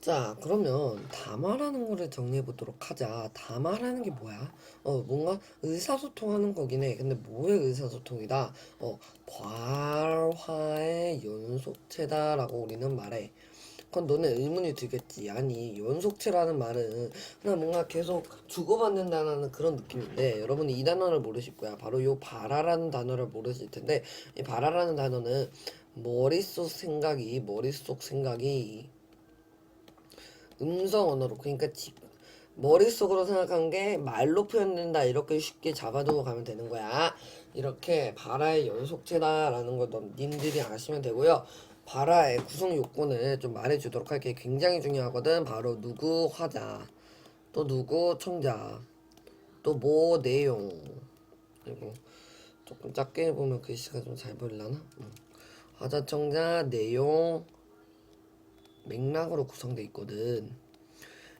자, 그러면 담화라는 거를 정리해 보도록 하자. 담화라는 게 뭐야? 어, 뭔가 의사소통하는 거긴 해. 근데 뭐의 의사소통이다? 어, 발화의 연속체다라고 우리는 말해. 그건 너네 의문이 들겠지. 아니, 연속체라는 말은 그냥 뭔가 계속 주고받는다는 그런 느낌인데, 여러분이 이 단어를 모르실 거야. 바로 요 발화라는 단어를 모르실 텐데, 이 발화라는 단어는 머릿속 생각이, 머릿속 생각이 음성 언어로. 그러니까 지, 머릿속으로 생각한 게 말로 표현된다 이렇게 쉽게 잡아두고 가면 되는 거야. 이렇게 발화의 연속체다라는 거 너, 님들이 아시면 되고요. 발화의 구성 요건을 좀 말해주도록 할게 굉장히 중요하거든. 바로 누구 화자. 또 누구 청자. 또 뭐 내용. 그리고 조금 작게 보면 글씨가 좀 잘 보이려나? 응. 화자 청자 내용 맥락으로 구성돼 있거든.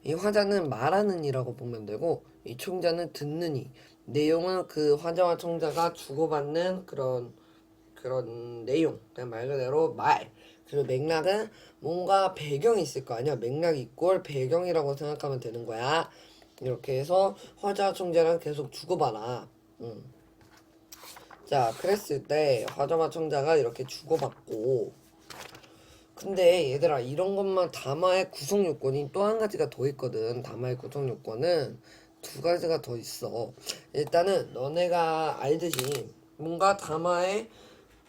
이 화자는 말하는 이라고 보면 되고 이 청자는 듣는 이. 내용은 그 화자와 청자가 주고받는 그런 그런 내용. 그냥 말 그대로 말. 그리고 맥락은 뭔가 배경이 있을 거 아니야. 맥락 이꼴 배경이라고 생각하면 되는 거야. 이렇게 해서 화자 청자랑 계속 주고받아. 음. 자, 그랬을 때 화자와 청자가 이렇게 주고받고 근데 얘들아 이런 것만 담화의 구성 요건이 또 한 가지가 더 있거든. 담화의 구성 요건은 두 가지가 더 있어. 일단은 너네가 알듯이 뭔가 담화의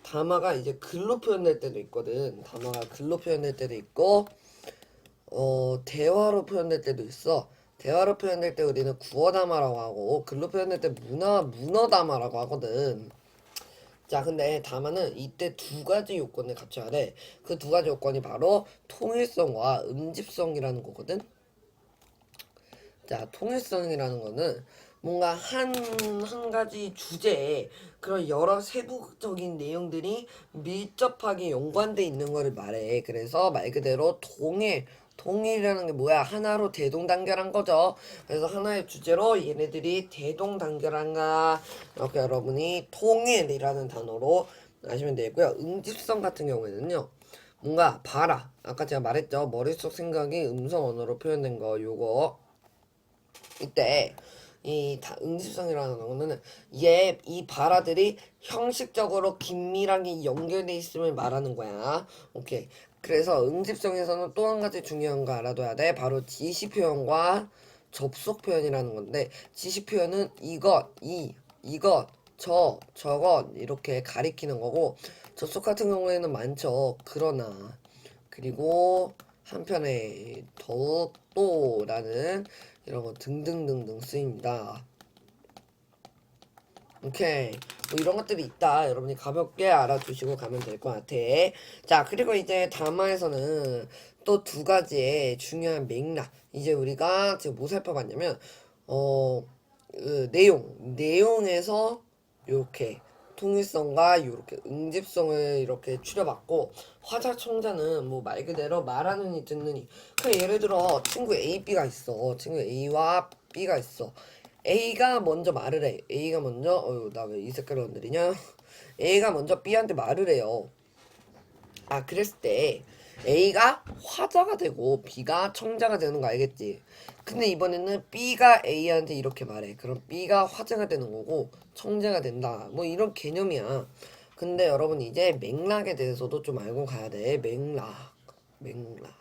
담화가 이제 글로 표현될 때도 있거든. 담화가 글로 표현될 때도 있고 어 대화로 표현될 때도 있어. 대화로 표현될 때 우리는 구어 담화라고 하고 글로 표현될 때 문화 문어 담화라고 하거든 자, 근데 다만은 이때 두 가지 요건을 갖춰야 돼. 그 두 가지 요건이 바로 통일성과 음집성이라는 거거든. 자, 통일성이라는 거는 뭔가 한, 한 가지 주제에 그런 여러 세부적인 내용들이 밀접하게 연관돼 있는 거를 말해. 그래서 말 그대로 통일, 통일이라는 게 뭐야? 하나로 대동단결한 거죠. 그래서 하나의 주제로 얘네들이 대동단결한가 이렇게 여러분이 통일이라는 단어로 아시면 되고요. 응집성 같은 경우에는요. 뭔가 봐라. 아까 제가 말했죠. 머릿속 생각이 음성 언어로 표현된 거 요거 이때 이다 응집성이라는 거는 얘 이 발화들이 형식적으로 긴밀하게 연결돼 있음을 말하는 거야. 오케이. 그래서 응집성에서는 또 한 가지 중요한 거 알아둬야 돼. 바로 지시 표현과 접속 표현이라는 건데 지시 표현은 이것, 이, 이것, 저, 저것 이렇게 가리키는 거고 접속 같은 경우에는 많죠. 그러나 그리고 한편에 더욱 또라는 이런 거 등등등등 쓰입니다. 오케이. 뭐 이런 것들이 있다. 여러분이 가볍게 알아두시고 가면 될 것 같아. 자, 그리고 이제 담화에서는 또 두 가지의 중요한 맥락. 이제 우리가 지금 뭐 살펴봤냐면, 어, 그 내용. 내용에서 이렇게 통일성과 이렇게 응집성을 이렇게 추려봤고 화자 청자는 뭐 말 그대로 말하는 이 듣는 이. 그 예를 들어 친구 A, B가 있어. 친구 A와 B가 있어. A가 먼저 말을 해. A가 먼저 어유 나 왜 이 색깔을 건드리냐? A가 먼저 B한테 말을 해요. 아 그랬을 때 A가 화자가 되고 B가 청자가 되는 거 알겠지? 근데 이번에는 B가 A한테 이렇게 말해. 그럼 B가 화자가 되는 거고 청자가 된다. 뭐 이런 개념이야. 근데 여러분 이제 맥락에 대해서도 좀 알고 가야 돼. 맥락. 맥락.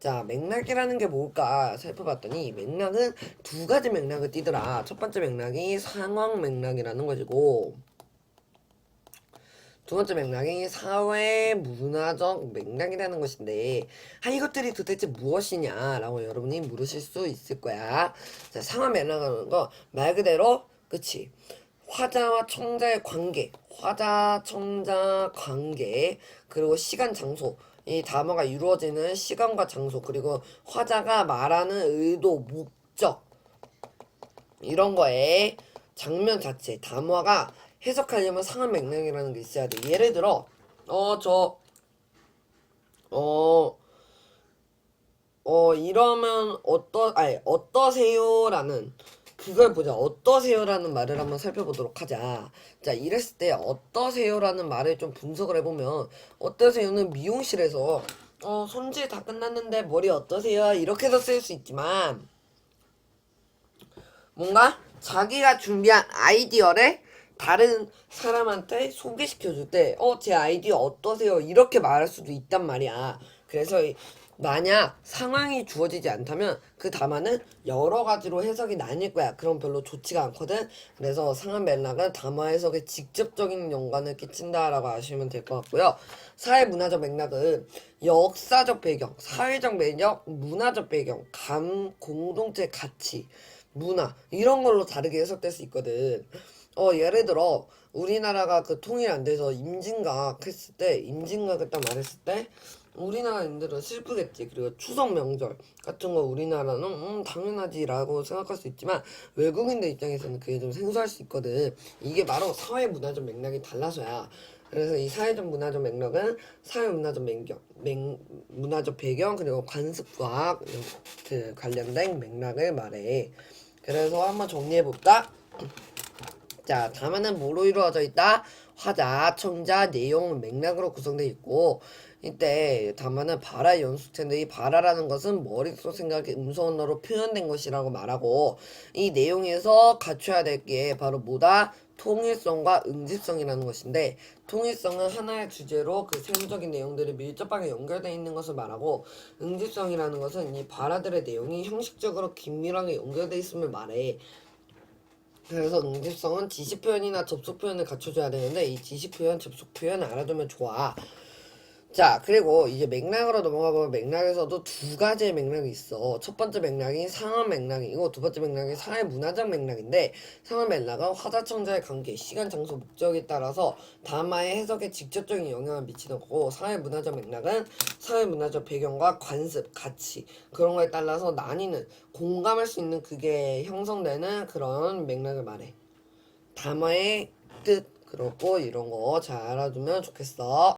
자, 맥락이라는 게 뭘까 살펴봤더니 맥락은 두 가지 맥락을 띠더라. 첫 번째 맥락이 상황 맥락이라는 것이고 두 번째 맥락이 사회 문화적 맥락이라는 것인데 아 이것들이 도대체 무엇이냐라고 여러분이 물으실 수 있을 거야. 자, 상황 맥락이라는 거 말 그대로 그치? 화자와 청자의 관계, 화자 청자 관계 그리고 시간 장소. 이 담화가 이루어지는 시간과 장소 그리고 화자가 말하는 의도 목적. 이런 거에 장면 자체 담화가 해석하려면 상한 맥락이라는 게 있어야 돼. 예를 들어 어 저 어, 어, 이러면 어떠, 아니, 어떠세요 라는 그걸 보자. 어떠세요 라는 말을 한번 살펴보도록 하자. 자, 이랬을 때 어떠세요 라는 말을 좀 분석을 해보면 어떠세요는 미용실에서 어, 손질 다 끝났는데 머리 어떠세요? 이렇게도 쓸수 있지만 뭔가 자기가 준비한 아이디어를 다른 사람한테 소개시켜 줄 때, 어, 제 아이디어 어떠세요? 이렇게 말할 수도 있단 말이야. 그래서 이- 만약 상황이 주어지지 않다면 그 담화는 여러 가지로 해석이 나뉠 거야. 그럼 별로 좋지가 않거든. 그래서 상한 맥락은 담화 해석에 직접적인 연관을 끼친다라고 아시면 될 것 같고요. 사회 문화적 맥락은 역사적 배경, 사회적 배경, 문화적 배경, 감, 공동체 가치, 문화 이런 걸로 다르게 해석될 수 있거든. 어 예를 들어 우리나라가 그 통일 안 돼서 임진각 했을 때 임진각을 딱 말했을 때 우리나라인들은 슬프겠지. 그리고 추석 명절 같은 거 우리나라는 음 당연하지라고 생각할 수 있지만 외국인들 입장에서는 그게 좀 생소할 수 있거든. 이게 바로 사회 문화적 맥락이 달라서야. 그래서 이 사회적 문화적 맥락은 사회 문화적 배경, 맥, 문화적 배경 그리고 관습과 그 관련된 맥락을 말해. 그래서 한번 정리해 볼까? 자, 담화는 뭐로 이루어져 있다? 화자, 청자, 내용, 맥락으로 구성되어 있고 이때 담화는 발화 연속체인데 이 발화라는 것은 머릿속 생각이 음성 언어로 표현된 것이라고 말하고 이 내용에서 갖춰야 될 게 바로 뭐다? 통일성과 응집성이라는 것인데 통일성은 하나의 주제로 그 세부적인 내용들이 밀접하게 연결되어 있는 것을 말하고 응집성이라는 것은 이 발화들의 내용이 형식적으로 긴밀하게 연결되어 있음을 말해 그래서 응집성은 지시 표현이나 접속 표현을 갖춰줘야 되는데 이 지시 표현, 접속 표현을 알아두면 좋아. 자, 그리고 이제 맥락으로 넘어가 보면 맥락에서도 두 가지의 맥락이 있어. 첫 번째 맥락이 상황 맥락이고 두 번째 맥락이 사회 문화적 맥락인데 상황 맥락은 화자청자의 관계, 시간, 장소, 목적에 따라서 담화의 해석에 직접적인 영향을 미치는 거고 사회 문화적 맥락은 사회 문화적 배경과 관습, 가치 그런 거에 따라서 나뉘는 공감할 수 있는 그게 형성되는 그런 맥락을 말해. 담화의 뜻 그렇고 이런 거 잘 알아두면 좋겠어.